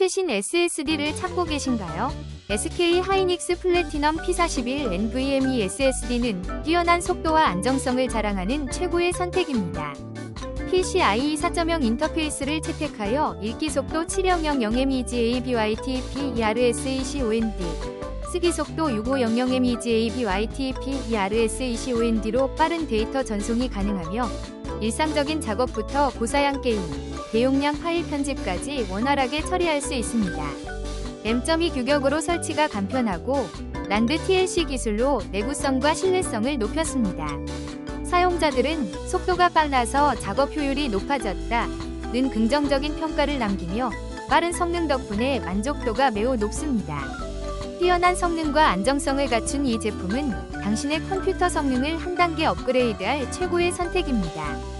최신 SSD를 찾고 계신가요? SK 하이닉스 플래티넘 P41 NVMe SSD는 뛰어난 속도와 안정성을 자랑하는 최고의 선택입니다. PCIe 4.0 인터페이스를 채택하여 읽기 속도 700MEGA-BYTP ERS-ECOND 쓰기 속도 6500MEGA-BYTP ERS-ECOND로 빠른 데이터 전송이 가능하며 일상적인 작업부터 고사양 게임, 대용량 파일 편집까지 원활하게 처리할 수 있습니다. M.2 규격으로 설치가 간편하고 란드 TLC 기술로 내구성과 신뢰성을 높였습니다. 사용자들은 속도가 빨라서 작업 효율이 높아졌다 는 긍정적인 평가를 남기며 빠른 성능 덕분에 만족도가 매우 높습니다. 뛰어난 성능과 안정성을 갖춘 이 제품은 당신의 컴퓨터 성능을 한 단계 업그레이드할 최고의 선택입니다.